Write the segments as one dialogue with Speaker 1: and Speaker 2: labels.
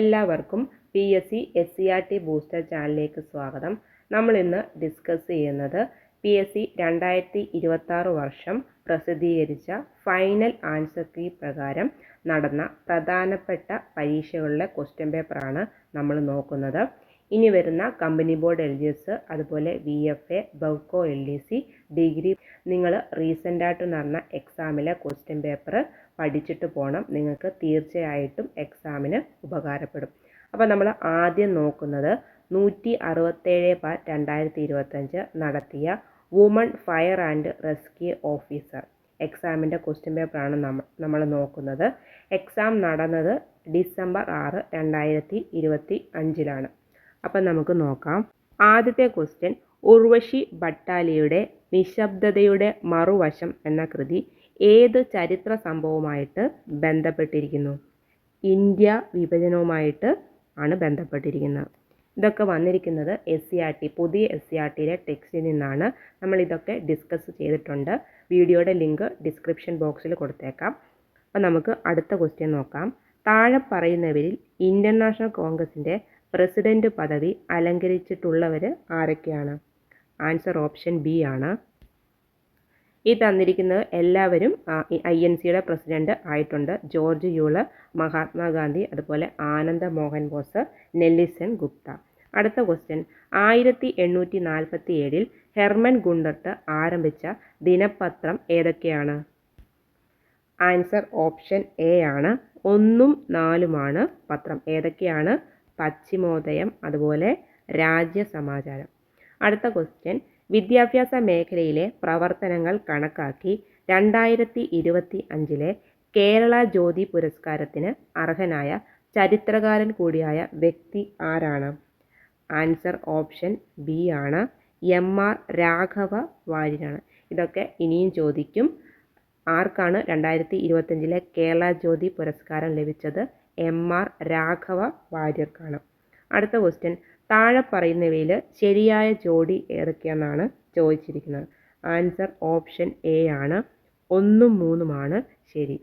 Speaker 1: എല്ലാവർക്കും P S C S C R T booster ചാനലിലേക്ക് സ്വാഗതം. നമ്മൾ ഇന്ന് ഡിസ്കസ് ചെയ്യുന്നത് പി എസ് സി രണ്ടായിരത്തി ഇരുപത്താറ് വർഷം പ്രസിദ്ധീകരിച്ച ഫൈനൽ ആൻസർ കീ പ്രകാരം നടന്ന പ്രധാനപ്പെട്ട പരീക്ഷകളിലെ ക്വസ്റ്റ്യൻ പേപ്പറാണ് നമ്മൾ നോക്കുന്നത്. ഇനി വരുന്ന company board L G S അതുപോലെ വി എഫ് എ ബൗക്കോ എൽ ഡി സി ഡിഗ്രി നിങ്ങൾ റീസെന്റായിട്ട് നടന്ന എക്സാമിലെ ക്വസ്റ്റ്യൻ പേപ്പർ പഠിച്ചിട്ട് പോകണം നിങ്ങൾക്ക് തീർച്ചയായിട്ടും എക്സാമിന് ഉപകാരപ്പെടും. അപ്പോൾ നമ്മൾ ആദ്യം നോക്കുന്നത് നൂറ്റി അറുപത്തേഴ് ബാർ രണ്ടായിരത്തി ഇരുപത്തഞ്ച് നടത്തിയ woman fire and rescue officer എക്സാമിന്റെ ക്വസ്റ്റ്യൻ പേപ്പറാണ് നമ്മൾ നമ്മൾ നോക്കുന്നത്. എക്സാം നടന്നത് ഡിസംബർ ആറ് രണ്ടായിരത്തി ഇരുപത്തി അഞ്ചിലാണ് അപ്പം നമുക്ക് നോക്കാം. ആദ്യത്തെ ക്വസ്റ്റ്യൻ ഉർവശി ഭട്ടാലിയുടെ നിശബ്ദതയുടെ മറുവശം എന്ന കൃതി ഏത് ചരിത്ര സംഭവവുമായിട്ട് ബന്ധപ്പെട്ടിരിക്കുന്നു? ഇന്ത്യ വിഭജനവുമായിട്ട് ആണ് ബന്ധപ്പെട്ടിരിക്കുന്നത്. ഇതൊക്കെ വന്നിരിക്കുന്നത് എസ് സി ആർ ടി പുതിയ എസ് സി ആർ ടിയിലെ ടെക്സ്റ്റിൽ നിന്നാണ്. നമ്മൾ ഇതൊക്കെ ഡിസ്കസ് ചെയ്തിട്ടുണ്ട്. വീഡിയോയുടെ ലിങ്ക് ഡിസ്ക്രിപ്ഷൻ ബോക്സിൽ കൊടുത്തേക്കാം. അപ്പോൾ നമുക്ക് അടുത്ത ക്വസ്റ്റ്യൻ നോക്കാം. താഴെ പറയുന്നവരിൽ ഇന്ത്യൻ നാഷണൽ കോൺഗ്രസിന്റെ പ്രസിഡന്റ് പദവി അലങ്കരിച്ചിട്ടുള്ളവർ ആരൊക്കെയാണ്? ആൻസർ ഓപ്ഷൻ ബി ആണ്. ഈ തന്നിരിക്കുന്നത് എല്ലാവരും ഐ എൻ സിയുടെ പ്രസിഡന്റ് ആയിട്ടുണ്ട്. ജോർജ് യൂൾ മഹാത്മാഗാന്ധി അതുപോലെ ആനന്ദ മോഹൻ ബോസ് നെല്ലിസൺ ഗുപ്ത. അടുത്ത ക്വസ്റ്റ്യൻ ആയിരത്തി എണ്ണൂറ്റി നാൽപ്പത്തി ഏഴിൽ ഹെർമൻ ഗുണ്ടർട്ട് ആരംഭിച്ച ദിനപത്രം ഏതൊക്കെയാണ്? ആൻസർ ഓപ്ഷൻ എ ആണ്. ഒന്നും നാലുമാണ് പത്രം. ഏതൊക്കെയാണ്? പശ്ചിമോദയം അതുപോലെ രാജ്യസമാചാരം. അടുത്ത ക്വസ്റ്റ്യൻ വിദ്യാഭ്യാസ മേഖലയിലെ പ്രവർത്തനങ്ങൾ കണക്കാക്കി രണ്ടായിരത്തി ഇരുപത്തി അഞ്ചിലെ കേരള ജ്യോതി പുരസ്കാരത്തിന് അർഹനായ ചരിത്രകാരൻ കൂടിയായ വ്യക്തി ആരാണ്? ആൻസർ ഓപ്ഷൻ ബി ആണ്. എം ആർ രാഘവ വാര്യരാണ് ഇതൊക്കെ ഇനിയും ചോദിക്കും. ആർക്കാണ് രണ്ടായിരത്തി ഇരുപത്തഞ്ചിലെ കേരള ജ്യോതി പുരസ്കാരം ലഭിച്ചത്? എം ആർ രാഘവ വാര്യർക്കാണ്. അടുത്ത ക്വസ്റ്റ്യൻ താഴെ പറയുന്നവയിൽ ശരിയായ ജോഡി ഏതൊക്കെയാണെന്നാണ് ചോദിച്ചിരിക്കുന്നത്. ആൻസർ ഓപ്ഷൻ എ ആണ്. ഒന്നും മൂന്നുമാണ്. ശരി.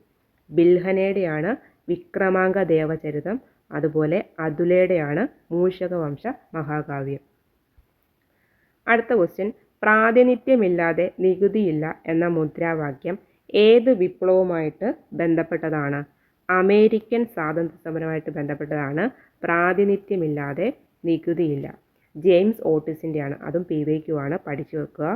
Speaker 1: ബിൽഹനയുടെയാണ് വിക്രമാംഗ ദേവചരിതം അതുപോലെ അതുലയുടെയാണ് മൂഷകവംശ മഹാകാവ്യം. അടുത്ത ക്വസ്റ്റ്യൻ പ്രാതിനിധ്യമില്ലാതെ നികുതിയില്ല എന്ന മുദ്രാവാക്യം ഏത് വിപ്ലവവുമായിട്ട് ബന്ധപ്പെട്ടതാണ്? അമേരിക്കൻ സ്വാതന്ത്ര്യ സമരവുമായിട്ട് ബന്ധപ്പെട്ടതാണ്. പ്രാതിനിധ്യമില്ലാതെ നികുതിയില്ല. ജെയിംസ് ഓട്ടിസിന്റെയാണ് അതും പി വൈ ക്യു ആണ് പഠിച്ചു വെക്കുക.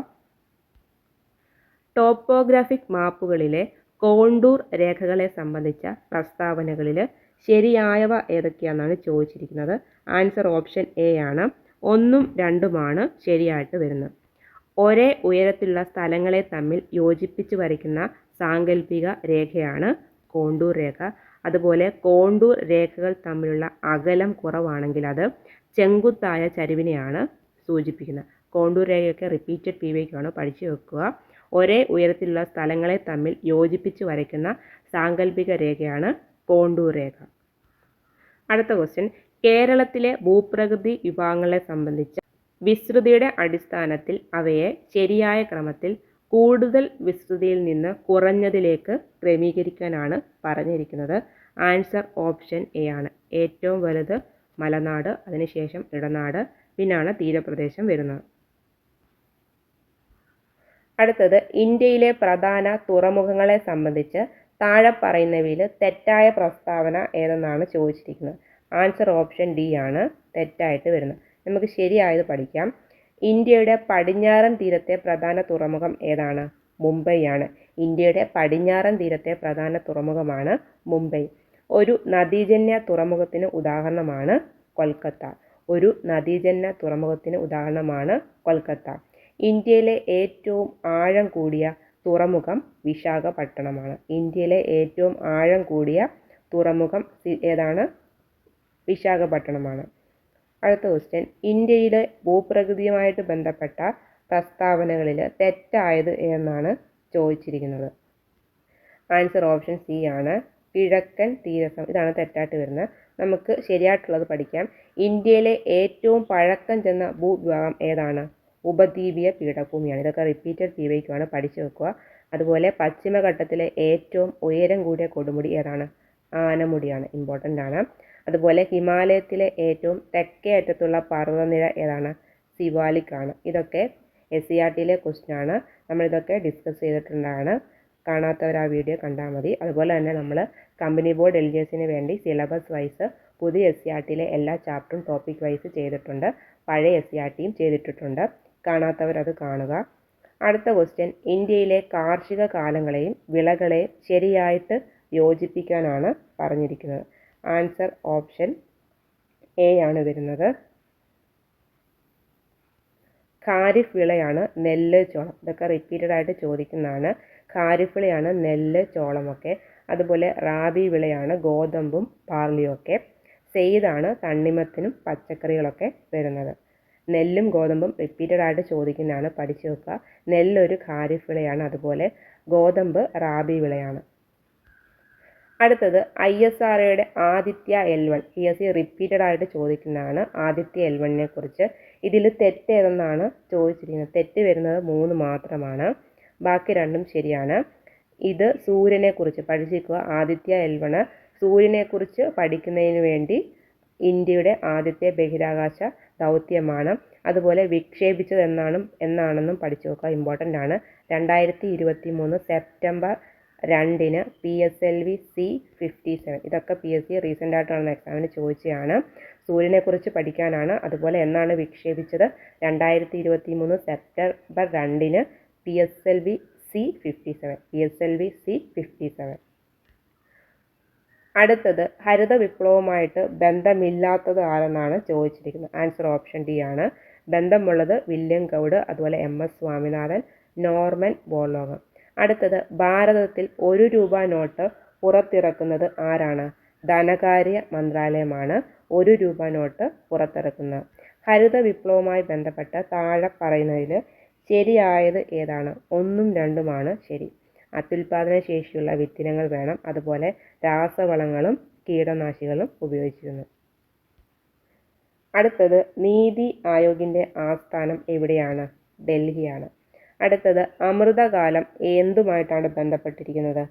Speaker 1: ടോപ്പോഗ്രാഫിക് മാപ്പുകളിലെ കോണ്ടൂർ രേഖകളെ സംബന്ധിച്ച പ്രസ്താവനകളിൽ ശരിയായവ ഏതൊക്കെയാണെന്നാണ് ചോദിച്ചിരിക്കുന്നത്. ആൻസർ ഓപ്ഷൻ എ ആണ്. ഒന്നും രണ്ടുമാണ് ശരിയായിട്ട് വരുന്നത്. ഒരേ ഉയരത്തിലുള്ള സ്ഥലങ്ങളെ തമ്മിൽ യോജിപ്പിച്ച് വരയ്ക്കുന്ന സാങ്കല്പിക രേഖയാണ് കോണ്ടൂർ രേഖ. അതുപോലെ കോണ്ടൂർ രേഖകൾ തമ്മിലുള്ള അകലം കുറവാണെങ്കിൽ അത് ചെങ്കുത്തായ ചരിവിനെയാണ് സൂചിപ്പിക്കുന്നത്. കോണ്ടൂർ രേഖയൊക്കെ റിപ്പീറ്റഡ് പി വൈക്കാണ് പഠിച്ചു വെക്കുക. ഒരേ ഉയരത്തിലുള്ള സ്ഥലങ്ങളെ തമ്മിൽ യോജിപ്പിച്ച് വരയ്ക്കുന്ന സാങ്കല്പിക രേഖയാണ് കോണ്ടൂർ രേഖ അടുത്ത ക്വസ്റ്റ്യൻ കേരളത്തിലെ ഭൂപ്രകൃതി വിഭാഗങ്ങളെ സംബന്ധിച്ച വിസ്തൃതിയുടെ അടിസ്ഥാനത്തിൽ അവയെ ശരിയായ ക്രമത്തിൽ കൂടുതൽ വിസ്തൃതിയിൽ നിന്ന് കുറഞ്ഞതിലേക്ക് ക്രമീകരിക്കാനാണ് പറഞ്ഞിരിക്കുന്നത്. ആൻസർ ഓപ്ഷൻ എ ആണ്. ഏറ്റവും വലുത് മലനാട് അതിനുശേഷം ഇടനാട് പിന്നാണ് തീരപ്രദേശം വരുന്നത്. അടുത്തത് ഇന്ത്യയിലെ പ്രധാന തുറമുഖങ്ങളെ സംബന്ധിച്ച് താഴെ പറയുന്നവയിൽ തെറ്റായ പ്രസ്താവന ഏതെന്നാണ് ചോദിച്ചിരിക്കുന്നത്? ആൻസർ ഓപ്ഷൻ ഡി ആണ് തെറ്റായിട്ട് വരുന്നത്. നമുക്ക് ശരിയായത് പഠിക്കാം. ഇന്ത്യയുടെ പടിഞ്ഞാറൻ തീരത്തെ പ്രധാന തുറമുഖം ഏതാണ്? മുംബൈയാണ് ഇന്ത്യയുടെ പടിഞ്ഞാറൻ തീരത്തെ പ്രധാന തുറമുഖമാണ് മുംബൈ. ഒരു നദീജന്യ തുറമുഖത്തിന് ഉദാഹരണമാണ് കൊൽക്കത്ത. ഒരു നദീജന്യ തുറമുഖത്തിന് ഉദാഹരണമാണ് കൊൽക്കത്ത. ഇന്ത്യയിലെ ഏറ്റവും ആഴം കൂടിയ തുറമുഖം വിശാഖപട്ടണമാണ്. ഇന്ത്യയിലെ ഏറ്റവും ആഴം കൂടിയ തുറമുഖം ഏതാണ്? വിശാഖപട്ടണമാണ്. അടുത്ത ക്വസ്റ്റ്യൻ ഇന്ത്യയുടെ ഭൂപ്രകൃതിയുമായിട്ട് ബന്ധപ്പെട്ട പ്രസ്താവനകളിൽ തെറ്റായത് എന്നാണ് ചോദിച്ചിരിക്കുന്നത്. ആൻസർ ഓപ്ഷൻ സി ആണ്. കിഴക്കൻ തീരസം. ഇതാണ് തെറ്റായിട്ട് വരുന്നത്. നമുക്ക് ശരിയായിട്ടുള്ളത് പഠിക്കാം. ഇന്ത്യയിലെ ഏറ്റവും പഴക്കം ചെന്ന ഭൂവിഭാഗം ഏതാണ്? ഉപദ്വീപീയ പീഠഭൂമിയാണ്. ഇതൊക്കെ റിപ്പീറ്റഡ് പി പഠിച്ചു വെക്കുക. അതുപോലെ പശ്ചിമഘട്ടത്തിലെ ഏറ്റവും ഉയരം കൂടിയ കൊടുമുടി ഏതാണ്? ആനമുടിയാണ്. ഇമ്പോർട്ടന്റ് ആണ്. അതുപോലെ ഹിമാലയത്തിലെ ഏറ്റവും തെക്കേ അറ്റത്തുള്ള പർവതനിര ഏതാണ്? സിവാലിക് ആണ്. ഇതൊക്കെ എസ് സി ആർ ടിയിലെ ക്വസ്റ്റ്യൻ ആണ്. നമ്മളിതൊക്കെ ഡിസ്കസ് ചെയ്തിട്ടുണ്ടാണ് കാണാത്തവർ ആ വീഡിയോ കണ്ടാൽ മതി. അതുപോലെ തന്നെ നമ്മൾ കമ്പനി ബോർഡ് എൽ ജി എസിന് വേണ്ടി സിലബസ് വൈസ് പുതിയ എസ് സി ആർ ടിയിലെ എല്ലാ ചാപ്റ്ററും ടോപ്പിക് വൈസ് ചെയ്തിട്ടുണ്ട്. പഴയ എസ് സി ആർ ടിയും ചെയ്തിട്ടിട്ടുണ്ട്. കാണാത്തവർ അത് കാണുക. അടുത്ത ക്വസ്റ്റ്യൻ ഇന്ത്യയിലെ കാർഷിക കാലങ്ങളെയും വിളകളെയും ശരിയായിട്ട് യോജിപ്പിക്കാനാണ് പറഞ്ഞിരിക്കുന്നത്. ആൻസർ ഓപ്ഷൻ എ ആണ് വരുന്നത്. ഖാരിഫ് വിളയാണ് നെല്ല് ചോളം. ഇതൊക്കെ റിപ്പീറ്റഡ് ആയിട്ട് ചോദിക്കുന്നതാണ്. ഖാരിഫ് വിളയാണ് നെല്ല് ചോളമൊക്കെ. അതുപോലെ റാബി വിളയാണ് ഗോതമ്പും ബാർലിയും ഒക്കെ. സെയ്താണ് തണ്ണിമത്തിനും പച്ചക്കറികളൊക്കെ വരുന്നത്. നെല്ലും ഗോതമ്പും റിപ്പീറ്റഡ് ആയിട്ട് ചോദിക്കുന്നതാണ് പഠിച്ചു വെക്കുക. നെല്ലൊരു ഖാരിഫ് വിളയാണ് അതുപോലെ ഗോതമ്പ് റാബി വിളയാണ്. അടുത്തത് ഐ എസ് ആർ ഒയുടെ Aditya L one. P S C repeated ആയിട്ട് ചോദിക്കുന്നതാണ് ആദിത്യ എൽ വണ്ണിനെ കുറിച്ച്. ഇതിൽ തെറ്റ് ഏതെന്നാണ് ചോദിച്ചിരിക്കുന്നത്. തെറ്റ് വരുന്നത് മൂന്ന് മാത്രമാണ്. ബാക്കി രണ്ടും ശരിയാണ്. ഇത് സൂര്യനെക്കുറിച്ച് പഠിച്ചിരിക്കുക. ആദിത്യ എൽവണ് സൂര്യനെക്കുറിച്ച് സൂര്യനെ പഠിക്കുന്നതിന് വേണ്ടി ഇന്ത്യയുടെ ആദ്യത്തെ ബഹിരാകാശ ദൗത്യമാണ്. അതുപോലെ വിക്ഷേപിച്ചത് എന്നാണ് എന്നാണെന്നും പഠിച്ചു നോക്കുക. ഇമ്പോർട്ടന്റ് ആണ്. രണ്ടായിരത്തി ഇരുപത്തി മൂന്ന് സെപ്റ്റംബർ രണ്ടിന് P S L V C fifty seven ഇതൊക്കെ പി എസ് സി റീസെന്റ് ആയിട്ടാണ് എക്സാമിന് ചോദിച്ചതാണ്. സൂര്യനെക്കുറിച്ച് പഠിക്കാനാണ്. അതുപോലെ എന്നാണ് വിക്ഷേപിച്ചത്? രണ്ടായിരത്തി ഇരുപത്തി മൂന്ന് സെപ്റ്റംബർ രണ്ടിന് P S L V C fifty seven P S L V C fifty seven അടുത്തത് ഹരിത വിപ്ലവവുമായിട്ട് ബന്ധമില്ലാത്തത് ആരെന്നാണ് ചോദിച്ചിരിക്കുന്നത്. ആൻസർ ഓപ്ഷൻ ഡി ആണ്. ബന്ധമുള്ളത് വില്യം ഗൗഡ് അതുപോലെ എം എസ് സ്വാമിനാഥൻ നോർമൻ ബോർലോഗം അടുത്തത് ഭാരതത്തിൽ ഒരു രൂപ നോട്ട് പുറത്തിറക്കുന്നത് ആരാണ്? ധനകാര്യ മന്ത്രാലയമാണ് ഒരു രൂപ നോട്ട് പുറത്തിറക്കുന്നത്. ഹരിത വിപ്ലവവുമായി ബന്ധപ്പെട്ട താഴെ പറയുന്നതിൽ ശരിയായത് ഏതാണ്? ഒന്നും രണ്ടുമാണ് ശരി. അത്യുൽപാദന ശേഷിയുള്ള വിത്തിനങ്ങൾ വേണം. അതുപോലെ രാസവളങ്ങളും കീടനാശികളും ഉപയോഗിച്ചിരുന്നു. അടുത്തത് നീതി ആയോഗിന്റെ ആസ്ഥാനം എവിടെയാണ്? ഡൽഹിയാണ്. അടുത്തത് അമൃതകാലം എന്തുമായിട്ടാണ് ബന്ധപ്പെട്ടിരിക്കുന്നത്?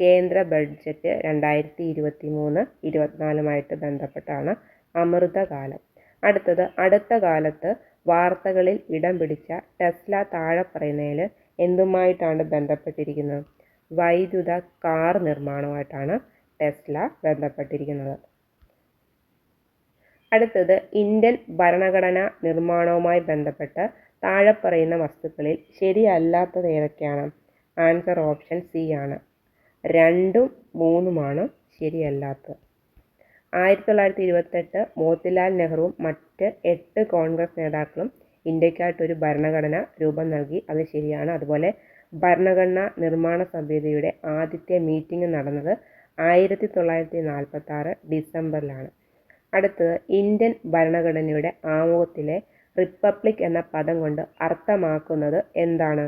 Speaker 1: കേന്ദ്ര ബഡ്ജറ്റ് രണ്ടായിരത്തി ഇരുപത്തി മൂന്ന് ഇരുപത്തിനാലുമായിട്ട് ബന്ധപ്പെട്ടാണ് അമൃതകാലം. അടുത്തത് അടുത്ത കാലത്ത് വാർത്തകളിൽ ഇടം പിടിച്ച ടെസ്ല താഴെ പറയുന്നതിൽ എന്തുമായിട്ടാണ് ബന്ധപ്പെട്ടിരിക്കുന്നത്? വൈദ്യുത കാർ നിർമ്മാണവുമായിട്ടാണ് ടെസ്ല ബന്ധപ്പെട്ടിരിക്കുന്നത്. അടുത്തത് ഇന്ത്യൻ ഭരണഘടനാ നിർമ്മാണവുമായി ബന്ധപ്പെട്ട് താഴെ പറയുന്ന വസ്തുക്കളിൽ ശരിയല്ലാത്തത് ഏതൊക്കെയാണ്? ആൻസർ ഓപ്ഷൻ സി ആണ്. രണ്ടും മൂന്നുമാണ് ശരിയല്ലാത്തത്. ആയിരത്തി തൊള്ളായിരത്തി ഇരുപത്തെട്ട് മോത്തിലാൽ നെഹ്റുവും മറ്റ് എട്ട് കോൺഗ്രസ് നേതാക്കളും ഇന്ത്യക്കായിട്ട് ഒരു ഭരണഘടന രൂപം നൽകി. അത് ശരിയാണ്. അതുപോലെ ഭരണഘടനാ നിർമ്മാണ സമിതിയുടെ ആദ്യത്തെ മീറ്റിംഗ് നടന്നത് ആയിരത്തി തൊള്ളായിരത്തി നാൽപ്പത്തി ആറ് ഡിസംബറിലാണ്. അടുത്തത് ഇന്ത്യൻ ഭരണഘടനയുടെ ആമുഖത്തിലെ റിപ്പബ്ലിക് എന്ന പദം കൊണ്ട് അർത്ഥമാക്കുന്നത് എന്താണ്?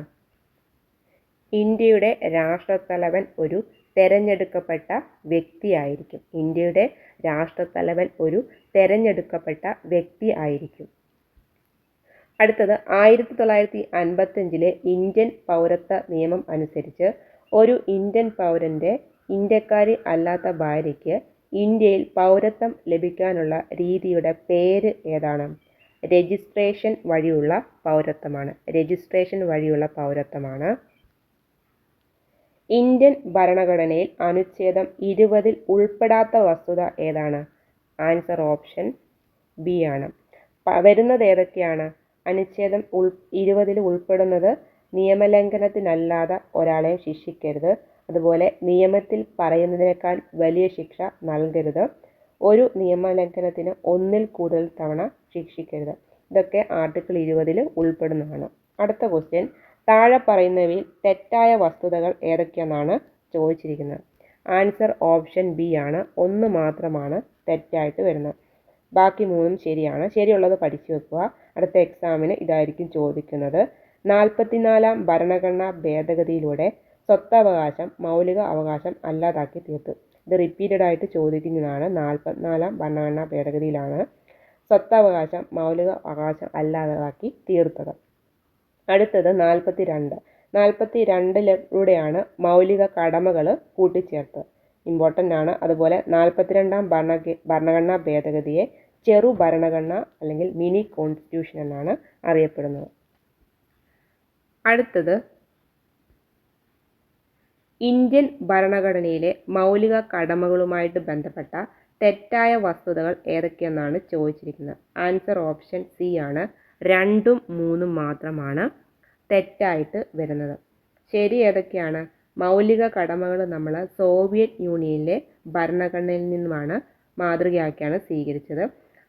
Speaker 1: ഇന്ത്യയുടെ രാഷ്ട്രത്തലവൻ ഒരു തെരഞ്ഞെടുക്കപ്പെട്ട വ്യക്തിയായിരിക്കും. ഇന്ത്യയുടെ രാഷ്ട്രത്തലവൻ ഒരു തെരഞ്ഞെടുക്കപ്പെട്ട വ്യക്തി ആയിരിക്കും. അടുത്തത് ആയിരത്തി തൊള്ളായിരത്തി അൻപത്തഞ്ചിലെ ഇന്ത്യൻ പൗരത്വ നിയമം അനുസരിച്ച് ഒരു ഇന്ത്യൻ പൗരന്റെ ഇന്ത്യക്കാരി അല്ലാത്ത ഭാര്യയ്ക്ക് ഇന്ത്യയിൽ പൗരത്വം ലഭിക്കാനുള്ള രീതിയുടെ പേര് ഏതാണ്? രജിസ്ട്രേഷൻ വഴിയുള്ള പൗരത്വമാണ്. രജിസ്ട്രേഷൻ വഴിയുള്ള പൗരത്വമാണ് ഇന്ത്യൻ ഭരണഘടനയിൽ അനുച്ഛേദം ഇരുപതിൽ ഉൾപ്പെടാത്ത വസ്തുത ഏതാണ്? ആൻസർ ഓപ്ഷൻ ബി ആണ്. വരുന്നത് ഏതൊക്കെയാണ്? അനുച്ഛേദം ഉൾ ഇരുപതിൽ ഉൾപ്പെടുന്നത് നിയമലംഘനത്തിനല്ലാതെ ഒരാളെ ശിക്ഷിക്കരുത്. അതുപോലെ നിയമത്തിൽ പറയുന്നതിനേക്കാൾ വലിയ ശിക്ഷ നൽകരുത്. ഒരു നിയമലംഘനത്തിന് ഒന്നിൽ കൂടുതൽ തവണ ശിക്ഷിക്കരുത്. ഇതൊക്കെ ആർട്ടിക്കിൾ ഇരുപതിൽ ഉൾപ്പെടുന്നതാണ്. അടുത്ത ക്വസ്റ്റ്യൻ താഴെ പറയുന്നവയിൽ തെറ്റായ വസ്തുതകൾ ഏതൊക്കെയെന്നാണ് ചോദിച്ചിരിക്കുന്നത്. ആൻസർ ഓപ്ഷൻ ബി ആണ്. ഒന്ന് മാത്രമാണ് തെറ്റായിട്ട് വരുന്നത്. ബാക്കി മൂന്നും ശരിയാണ്. ശരിയുള്ളത് പഠിച്ചു വെക്കുക. അടുത്ത എക്സാമിന് ഇതായിരിക്കും ചോദിക്കുന്നത്. നാൽപ്പത്തിനാലാം ഭരണഘടനാ ഭേദഗതിയിലൂടെ സ്വത്തവകാശം മൗലിക അവകാശം അല്ലാതാക്കി തീർത്തു. ഇത് റിപ്പീറ്റഡ് ആയിട്ട് ചോദിക്കുന്നതാണ്. നാൽപ്പത്തിനാലാം ഭരണഘടനാ ഭേദഗതിയിലാണ് സ്വത്തവകാശം മൗലിക അവകാശം അല്ലാതാക്കി തീർത്തത്. അടുത്തത് നാൽപ്പത്തി രണ്ട് നാൽപ്പത്തി രണ്ടിലൂടെയാണ് മൗലിക കടമകൾ കൂട്ടിച്ചേർത്തത്. ഇമ്പോർട്ടന്റ് ആണ് അതുപോലെ നാൽപ്പത്തിരണ്ടാം ഭരണ ഭരണഘടനാ ഭേദഗതിയെ ചെറു ഭരണഘടന അല്ലെങ്കിൽ മിനി കോൺസ്റ്റിറ്റ്യൂഷൻ എന്നാണ് അറിയപ്പെടുന്നത്. അടുത്തത് ഇന്ത്യൻ ഭരണഘടനയിലെ മൗലിക കടമകളുമായിട്ട് ബന്ധപ്പെട്ട തെറ്റായ വസ്തുതകൾ ഏതൊക്കെയെന്നാണ് ചോദിച്ചിരിക്കുന്നത്. ആൻസർ ഓപ്ഷൻ സി ആണ്. രണ്ടും മൂന്നും മാത്രമാണ് തെറ്റായിട്ട് വരുന്നത്. ശരി ഏതൊക്കെയാണ്? മൗലിക കടമകൾ നമ്മൾ സോവിയറ്റ് യൂണിയനിലെ ഭരണഘടനയിൽ നിന്നുമാണ് മാതൃകയാക്കിയാണ് സ്വീകരിച്ചത്.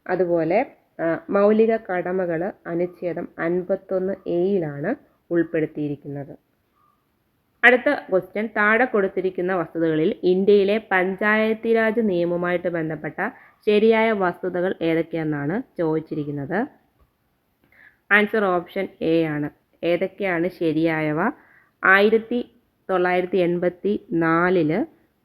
Speaker 1: അതുപോലെ മൗലിക കടമകൾ അനുച്ഛേദം അൻപത്തൊന്ന് എയിലാണ് ഉൾപ്പെടുത്തിയിരിക്കുന്നത്. അടുത്ത ക്വസ്റ്റ്യൻ താഴെ കൊടുത്തിരിക്കുന്ന വസ്തുതകളിൽ ഇന്ത്യയിലെ പഞ്ചായത്തി രാജ് നിയമവുമായിട്ട് ബന്ധപ്പെട്ട ശരിയായ വസ്തുതകൾ ഏതൊക്കെയെന്നാണ് ചോദിച്ചിരിക്കുന്നത്. ആൻസർ ഓപ്ഷൻ എ ആണ്. ഏതൊക്കെയാണ് ശരിയായവ? ആയിരത്തി തൊള്ളായിരത്തി എൺപത്തി നാലിൽ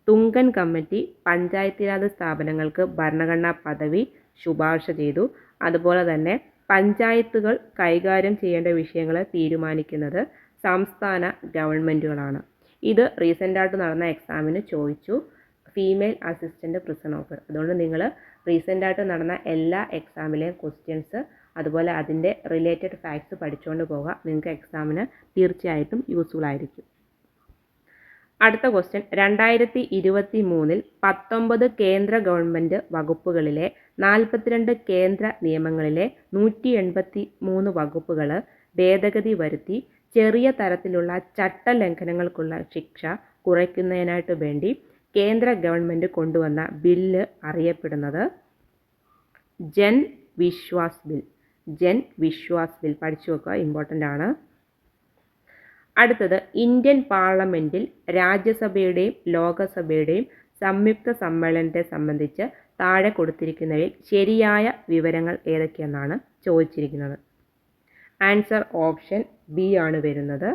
Speaker 1: തുങ്കൻ കമ്മിറ്റി പഞ്ചായത്തി രാജ് സ്ഥാപനങ്ങൾക്ക് ഭരണഘടനാ പദവി ശുപാർശ ചെയ്തു. അതുപോലെ തന്നെ പഞ്ചായത്തുകൾ കൈകാര്യം ചെയ്യേണ്ട വിഷയങ്ങൾ തീരുമാനിക്കുന്നത് സംസ്ഥാന ഗവൺമെന്റുകളാണ് ഇത് റീസെന്റായിട്ട് നടന്ന എക്സാമിന് ചോദിച്ചു. ഫീമെയിൽ അസിസ്റ്റന്റ് പ്രിസൺ ഓഫർ അതുകൊണ്ട് നിങ്ങൾ റീസെന്റായിട്ട് നടന്ന എല്ലാ എക്സാമിലെയും ക്വസ്റ്റ്യൻസ് അതുപോലെ അതിന്റെ റിലേറ്റഡ് ഫാക്ട്സ് പഠിച്ചുകൊണ്ട് പോകുക നിങ്ങൾക്ക് എക്സാമിന് തീർച്ചയായിട്ടും യൂസ്ഫുൾ ആയിരിക്കും. അടുത്ത ക്വസ്റ്റ്യൻ രണ്ടായിരത്തി ഇരുപത്തി മൂന്നിൽ പത്തൊമ്പത് കേന്ദ്ര ഗവൺമെന്റ് വകുപ്പുകളിലെ നാൽപ്പത്തിരണ്ട് കേന്ദ്ര നിയമങ്ങളിലെ നൂറ്റി എൺപത്തി മൂന്ന് വകുപ്പുകൾ ഭേദഗതി വരുത്തി ചെറിയ തരത്തിലുള്ള ചട്ടലംഘനങ്ങൾക്കുള്ള ശിക്ഷ കുറയ്ക്കുന്നതിനായിട്ട് വേണ്ടി കേന്ദ്ര ഗവൺമെന്റ് കൊണ്ടുവന്ന ബില്ല് അറിയപ്പെടുന്നത് ജൻ വിശ്വാസ് ബിൽ. ജൻ വിശ്വാസ് ബിൽ പഠിച്ചു വെക്കുക. ഇമ്പോർട്ടന്റ് ആണ്. അടുത്തത് ഇന്ത്യൻ പാർലമെന്റിൽ രാജ്യസഭയുടെയും ലോകസഭയുടെയും സംയുക്ത സമ്മേളനത്തെ സംബന്ധിച്ച് താഴെ കൊടുത്തിരിക്കുന്നവയിൽ ശരിയായ വിവരങ്ങൾ ഏതൊക്കെയെന്നാണ് ചോദിച്ചിരിക്കുന്നത്. ആൻസർ ഓപ്ഷൻ ബി ആണ് വരുന്നത്.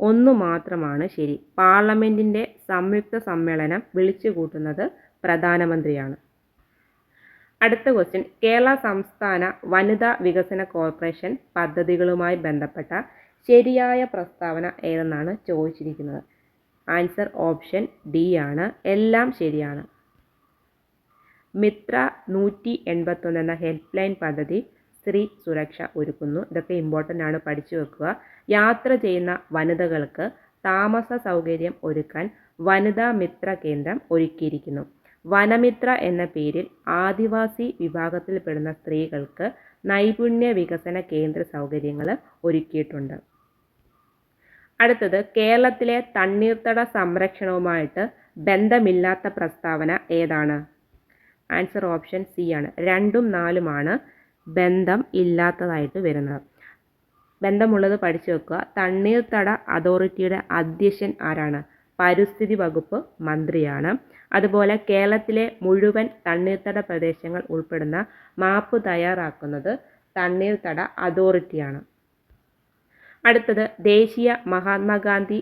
Speaker 1: ഒന്ന് മാത്രമാണ് ശരി. പാർലമെന്റിന്റെ സംയുക്ത സമ്മേളനം വിളിച്ചു കൂട്ടുന്നത് പ്രധാനമന്ത്രിയാണ്. അടുത്ത ക്വസ്റ്റ്യൻ കേരള സംസ്ഥാന വനിതാ വികസന കോർപ്പറേഷൻ പദ്ധതികളുമായി ബന്ധപ്പെട്ട ശരിയായ പ്രസ്താവന ഏതെന്നാണ് ചോദിച്ചിരിക്കുന്നത്? ആൻസർ ഓപ്ഷൻ ഡി ആണ്. എല്ലാം ശരിയാണ്. മിത്ര നൂറ്റി എൺപത്തൊന്ന് എന്ന ഹെൽപ്പ് ലൈൻ പദ്ധതി സ്ത്രീ സുരക്ഷ ഒരുക്കുന്നു. ഇതൊക്കെ ഇമ്പോർട്ടന്റ് ആണ്. പഠിച്ചു വെക്കുക. യാത്ര ചെയ്യുന്ന വനിതകൾക്ക് താമസ സൗകര്യം ഒരുക്കാൻ വനിതാ മിത്ര കേന്ദ്രം ഒരുക്കിയിരിക്കുന്നു. വനമിത്ര എന്ന പേരിൽ ആദിവാസി വിഭാഗത്തിൽപ്പെടുന്ന സ്ത്രീകൾക്ക് നൈപുണ്യ വികസന കേന്ദ്ര സൗകര്യങ്ങൾ ഒരുക്കിയിട്ടുണ്ട്. അടുത്തത് കേരളത്തിലെ തണ്ണീർത്തട സംരക്ഷണവുമായിട്ട് ബന്ധമില്ലാത്ത പ്രസ്താവന ഏതാണ്? ആൻസർ ഓപ്ഷൻ സി ആണ്. രണ്ടും നാലുമാണ് ബന്ധം ഇല്ലാത്തതായിട്ട് വരുന്നത്. ബന്ധമുള്ളത് പഠിച്ചു വെക്കുക. തണ്ണീർത്തട അതോറിറ്റിയുടെ അധ്യക്ഷൻ ആരാണ്? പരിസ്ഥിതി വകുപ്പ് മന്ത്രിയാണ്. അതുപോലെ കേരളത്തിലെ മുഴുവൻ തണ്ണീർത്തട പ്രദേശങ്ങൾ ഉൾപ്പെടുന്ന മാപ്പ് തയ്യാറാക്കുന്നത് തണ്ണീർത്തട അതോറിറ്റിയാണ്. അടുത്തത് ദേശീയ മഹാത്മാഗാന്ധി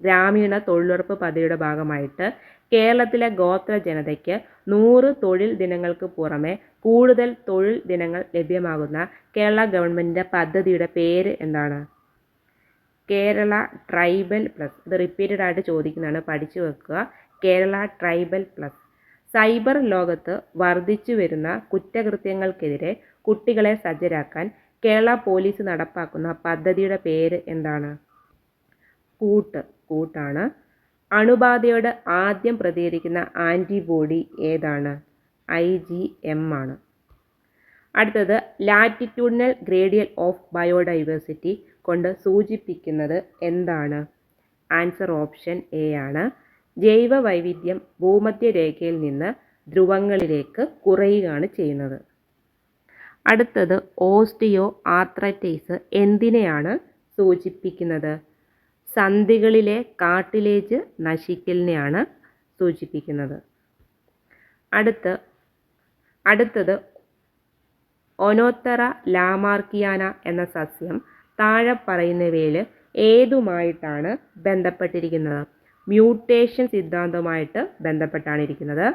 Speaker 1: ഗ്രാമീണ തൊഴിലുറപ്പ് പദ്ധതിയുടെ ഭാഗമായിട്ട് കേരളത്തിലെ ഗോത്ര ജനതയ്ക്ക് നൂറ് തൊഴിൽ ദിനങ്ങൾക്ക് പുറമെ കൂടുതൽ തൊഴിൽ ദിനങ്ങൾ ലഭ്യമാകുന്ന കേരള ഗവൺമെന്റിന്റെ പദ്ധതിയുടെ പേര് എന്താണ്? Kerala tribal plus. ഇത് റിപ്പീറ്റഡ് ആയിട്ട് ചോദിക്കുന്നതാണ്. പഠിച്ചു വെക്കുക. Kerala tribal plus. സൈബർ ലോകത്ത് വർദ്ധിച്ചു വരുന്ന കുറ്റകൃത്യങ്ങൾക്കെതിരെ കുട്ടികളെ സജ്ജരാക്കാൻ കേരള പോലീസ് നടപ്പാക്കുന്ന പദ്ധതിയുടെ പേര് എന്താണ്? കൂട്ട്. കൂട്ടാണ്. അണുബാധയോട് ആദ്യം പ്രതികരിക്കുന്ന ആന്റിബോഡി ഏതാണ്? ഐ ജി എം ആണ്. അടുത്തത് ലാറ്റിറ്റ്യൂഡിനൽ ഗ്രേഡിയൽ ഓഫ് ബയോഡൈവേഴ്സിറ്റി. കൊണ്ട് സൂചിപ്പിക്കുന്നത് എന്താണ്? ആൻസർ ഓപ്ഷൻ എ ആണ്. ജൈവ വൈവിധ്യം ഭൂമധ്യരേഖയിൽ നിന്ന് ധ്രുവങ്ങളിലേക്ക് കുറയുകയാണ് ചെയ്യുന്നത്. അടുത്തത് ഓസ്റ്റിയോ ആർത്രൈറ്റൈസ് എന്തിനെയാണ് സൂചിപ്പിക്കുന്നത്? സന്ധികളിലെ കാട്ടിലേജ് നശിക്കലിനെയാണ് സൂചിപ്പിക്കുന്നത്. അടുത്ത് അടുത്തത് ഒനോത്തറ ലാമാർക്കിയാന എന്ന സസ്യം താഴെ പറയുന്നവയിൽ ഏതുമായിട്ടാണ് ബന്ധപ്പെട്ടിരിക്കുന്നത്? മ്യൂട്ടേഷൻ സിദ്ധാന്തവുമായിട്ട് ബന്ധപ്പെട്ടാണ് ഇരിക്കുന്നത്.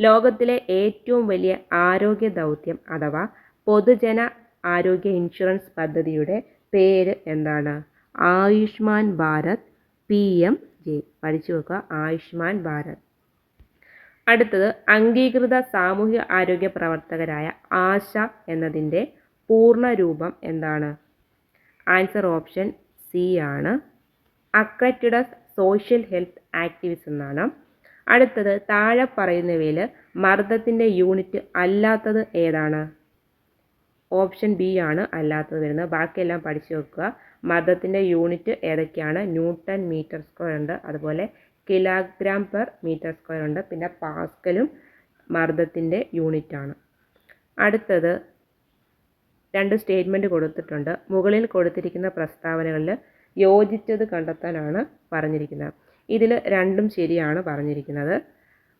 Speaker 1: ലോകത്തിലെ ഏറ്റവും വലിയ ആരോഗ്യ ദൗത്യം അഥവാ പൊതുജന ആരോഗ്യ ഇൻഷുറൻസ് പദ്ധതിയുടെ പേര് എന്താണ്? Ayushman Bharat P M J. പഠിച്ചു വെക്കുക ആയുഷ്മാൻ ഭാരത്. അടുത്തത് അംഗീകൃത സാമൂഹ്യ ആരോഗ്യ പ്രവർത്തകരായ ആശ എന്നതിന്റെ പൂർണ രൂപം എന്താണ്? ആൻസർ ഓപ്ഷൻ സി ആണ്. അക്രറ്റിഡസ് സോഷ്യൽ ഹെൽത്ത് ആക്ടിവിസ്റ്റ് എന്നാണ്. അടുത്തത് താഴെ പറയുന്നവയിൽ മർദ്ദത്തിന്റെ യൂണിറ്റ് അല്ലാത്തത് ഏതാണ്? ഓപ്ഷൻ ബി ആണ് അല്ലാത്തത് വരുന്നത്. ബാക്കിയെല്ലാം പഠിച്ചു വെക്കുക. മർദ്ദത്തിന്റെ യൂണിറ്റ് ഏതൊക്കെയാണ്? ന്യൂട്ടൺ മീറ്റർ സ്ക്വയർ ഉണ്ട്. അതുപോലെ കിലോഗ്രാം പെർ മീറ്റർ സ്ക്വയർ ഉണ്ട്. പിന്നെ പാസ്കലും മർദ്ദത്തിന്റെ യൂണിറ്റാണ് അടുത്തത് രണ്ട് സ്റ്റേറ്റ്മെന്റ് കൊടുത്തിട്ടുണ്ട്. മുകളിൽ കൊടുത്തിരിക്കുന്ന പ്രസ്താവനകളിൽ യോജിച്ചത് കണ്ടെത്താനാണ് പറഞ്ഞിരിക്കുന്നത്. ഇതിൽ രണ്ടും ശരിയാണ് പറഞ്ഞിരിക്കുന്നത്.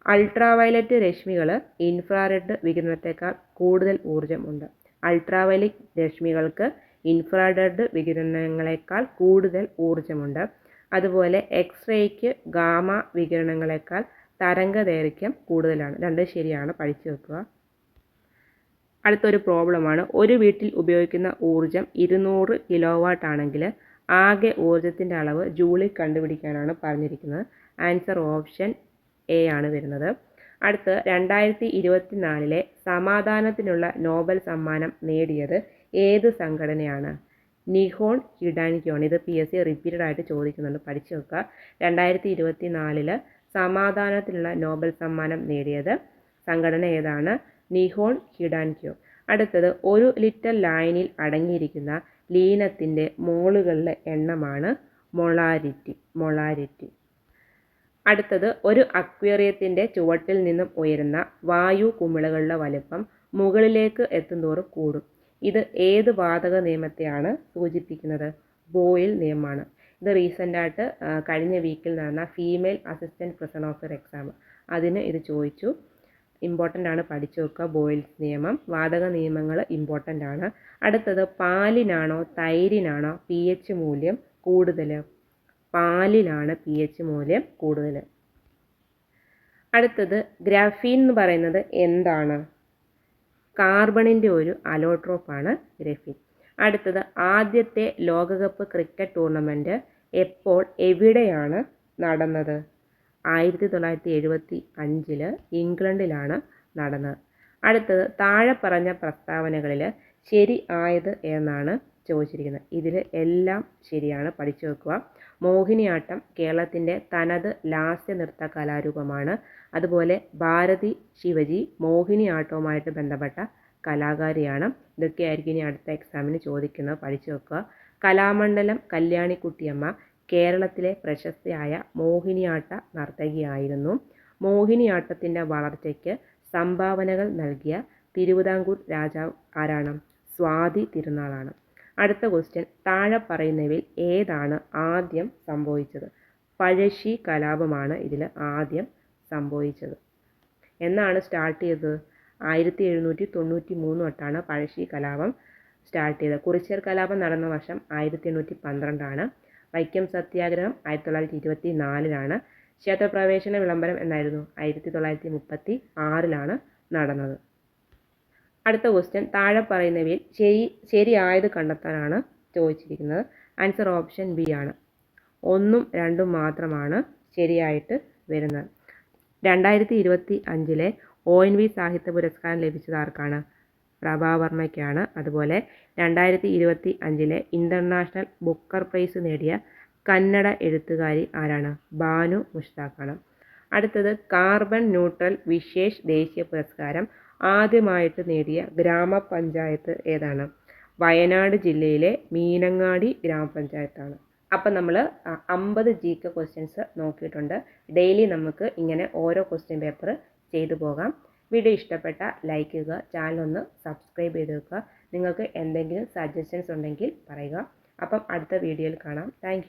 Speaker 1: അൾട്രാവയലറ്റ് രശ്മികൾ ഇൻഫ്രാറെഡ് വികിരണത്തേക്കാൾ കൂടുതൽ ഊർജമുണ്ട് അൾട്രാവയലറ്റ് രശ്മികൾക്ക് ഇൻഫ്രാറെഡ് വികിരണങ്ങളെക്കാൾ കൂടുതൽ ഊർജമുണ്ട് അതുപോലെ എക്സ്റേക്ക് ഗാമ വികിരണങ്ങളെക്കാൾ തരംഗ ദൈർഘ്യം കൂടുതലാണ്. രണ്ട് ശരിയാണ്. പഠിച്ചു വെക്കുക. അടുത്തൊരു പ്രോബ്ലമാണ്. ഒരു വീട്ടിൽ ഉപയോഗിക്കുന്ന ഊർജം ഇരുന്നൂറ് കിലോ വാട്ട് ആണെങ്കിൽ ആകെ ഊർജത്തിന്റെ അളവ് ജൂളിൽ കണ്ടുപിടിക്കാനാണ് പറഞ്ഞിരിക്കുന്നത്. ആൻസർ ഓപ്ഷൻ എ ആണ് വരുന്നത്. അടുത്ത് രണ്ടായിരത്തി ഇരുപത്തിനാലിലെ സമാധാനത്തിനുള്ള നോബൽ സമ്മാനം നേടിയത് ഏത് സംഘടനയാണ്? നിഹോൺ ഹിഡാനിക്കോൺ ഇത് പി എസ് സി റിപ്പീറ്റഡ് ആയിട്ട് ചോദിക്കുന്നുണ്ട്. പഠിച്ചു വെക്കുക രണ്ടായിരത്തി ഇരുപത്തി നാലിൽ സമാധാനത്തിനുള്ള നോബൽ സമ്മാനം നേടിയത് സംഘടന ഏതാണ്? Nihon Hidankyo. അടുത്തത് ഒരു ലിറ്റർ ലൈനിൽ അടങ്ങിയിരിക്കുന്ന ലീനത്തിന്റെ മോളുകളുടെ എണ്ണമാണ് മൊളാരിറ്റി മൊളാരിറ്റി. അടുത്തത് ഒരു അക്വേറിയത്തിന്റെ ചുവട്ടിൽ നിന്നും ഉയരുന്ന വായു കുമിളകളുടെ വലുപ്പം മുകളിലേക്ക് എത്തുന്തോറും കൂടും. ഇത് ഏത് വാതക നിയമത്തെയാണ് സൂചിപ്പിക്കുന്നത്? ബോയിൽ നിയമമാണ്. ഇത് റീസെന്റായിട്ട് കഴിഞ്ഞ വീക്കിൽ നടന്ന female assistant prison officer exam. അതിന് ഇത് ചോദിച്ചു. ഇമ്പോർട്ടന്റ് ആണ് പഠിച്ചു വെക്കുക. ബോയിൽസ് നിയമം വാതക നിയമങ്ങൾ ഇമ്പോർട്ടന്റ് ആണ്. അടുത്തത് പാലിനാണോ തൈരിനാണോ പി എച്ച് മൂല്യം കൂടുതൽ? പാലിലാണ് പി എച്ച് മൂല്യം കൂടുതൽ. അടുത്തത് ഗ്രാഫീൻ എന്ന് പറയുന്നത് എന്താണ്? കാർബണിന്റെ ഒരു അലോട്രോപ്പാണ് ഗ്രാഫീൻ അടുത്തത് ആദ്യത്തെ ലോകകപ്പ് ക്രിക്കറ്റ് ടൂർണമെന്റ് എപ്പോൾ എവിടെയാണ് നടന്നത്? ആയിരത്തി തൊള്ളായിരത്തി എഴുപത്തി അഞ്ചിൽ ഇംഗ്ലണ്ടിലാണ് നടന്നത്. അടുത്തത് താഴെ പറഞ്ഞ പ്രസ്താവനകളിൽ ശരി ആയത് എന്നാണ് ചോദിച്ചിരിക്കുന്നത്. ഇതിൽ എല്ലാം ശരിയാണ്. പഠിച്ചു വെക്കുക. മോഹിനിയാട്ടം കേരളത്തിന്റെ തനത് ലാസ്യ നൃത്ത കലാരൂപമാണ്. അതുപോലെ ഭാരതി ശിവജി മോഹിനിയാട്ടവുമായിട്ട് ബന്ധപ്പെട്ട കലാകാരിയാണ്. ഇതൊക്കെയായിരിക്കും ഇനി അടുത്ത എക്സാമിന് ചോദിക്കുന്നത്. പഠിച്ചു വെക്കുക. കലാമണ്ഡലം കല്യാണിക്കുട്ടിയമ്മ കേരളത്തിലെ പ്രശസ്തയായ മോഹിനിയാട്ട നർത്തകിയായിരുന്നു. മോഹിനിയാട്ടത്തിന്റെ വളർച്ചയ്ക്ക് സംഭാവനകൾ നൽകിയ തിരുവിതാംകൂർ രാജാവ് ആരാണ്? സ്വാതി തിരുനാളാണ്. അടുത്ത ക്വസ്റ്റ്യൻ താഴെ പറയുന്നവയിൽ ഏതാണ് ആദ്യം സംഭവിച്ചത്? പഴശ്ശി കലാപമാണ് ഇതിൽ ആദ്യം സംഭവിച്ചത്. എന്നാണ് സ്റ്റാർട്ട് ചെയ്തത്? ആയിരത്തി എഴുന്നൂറ്റി തൊണ്ണൂറ്റി മൂന്ന് തൊട്ടാണ് പഴശ്ശി കലാപം സ്റ്റാർട്ട് ചെയ്തത്. കുറിച്യർ കലാപം നടന്ന വർഷം ആയിരത്തി എണ്ണൂറ്റി പന്ത്രണ്ടാണ് വൈക്കം സത്യാഗ്രഹം ആയിരത്തി തൊള്ളായിരത്തി ഇരുപത്തി നാലിലാണ് ക്ഷേത്രപ്രവേശന വിളംബരം എന്നായിരുന്നു ആയിരത്തി തൊള്ളായിരത്തി മുപ്പത്തി ആറിലാണ് നടന്നത്. അടുത്ത ക്വസ്റ്റ്യൻ താഴെ പറയുന്നവയിൽ ശരി ശരിയായത് കണ്ടെത്താനാണ് ചോദിച്ചിരിക്കുന്നത്. ആൻസർ ഓപ്ഷൻ ബി ആണ്. ഒന്നും രണ്ടും മാത്രമാണ് ശരിയായിട്ട് വരുന്നത്. രണ്ടായിരത്തി ഇരുപത്തി അഞ്ചിലെ ഒ എൻ വി സാഹിത്യ പുരസ്കാരം ലഭിച്ചത് ആർക്കാണ്? പ്രഭാവർമ്മയ്ക്കാണ്. അതുപോലെ രണ്ടായിരത്തി ഇരുപത്തി അഞ്ചിലെ ഇന്റർനാഷണൽ ബുക്കർ പ്രൈസ് നേടിയ കന്നഡ എഴുത്തുകാരി ആരാണ്? ബാനു മുഷ്താഖാണ് അടുത്തത് കാർബൺ ന്യൂട്രൽ വിശേഷ് ദേശീയ പുരസ്കാരം ആദ്യമായിട്ട് നേടിയ ഗ്രാമപഞ്ചായത്ത് ഏതാണ്? വയനാട് ജില്ലയിലെ മീനങ്ങാടി ഗ്രാമപഞ്ചായത്താണ്. അപ്പം നമ്മൾ അമ്പത് ജി കെ ക്വസ്റ്റ്യൻസ് നോക്കിയിട്ടുണ്ട്. ഡെയിലി നമുക്ക് ഇങ്ങനെ ഓരോ ക്വസ്റ്റ്യൻ പേപ്പർ ചെയ്തു പോകാം. വീഡിയോ ഇഷ്ടപ്പെട്ട ലൈക്ക് ചെയ്യുക ചാനൽ ഒന്ന് സബ്സ്ക്രൈബ് ചെയ്ത് വെക്കുക. നിങ്ങൾക്ക് എന്തെങ്കിലും സജഷൻസ് ഉണ്ടെങ്കിൽ പറയുക. അപ്പം അടുത്ത വീഡിയോയിൽ കാണാം. താങ്ക്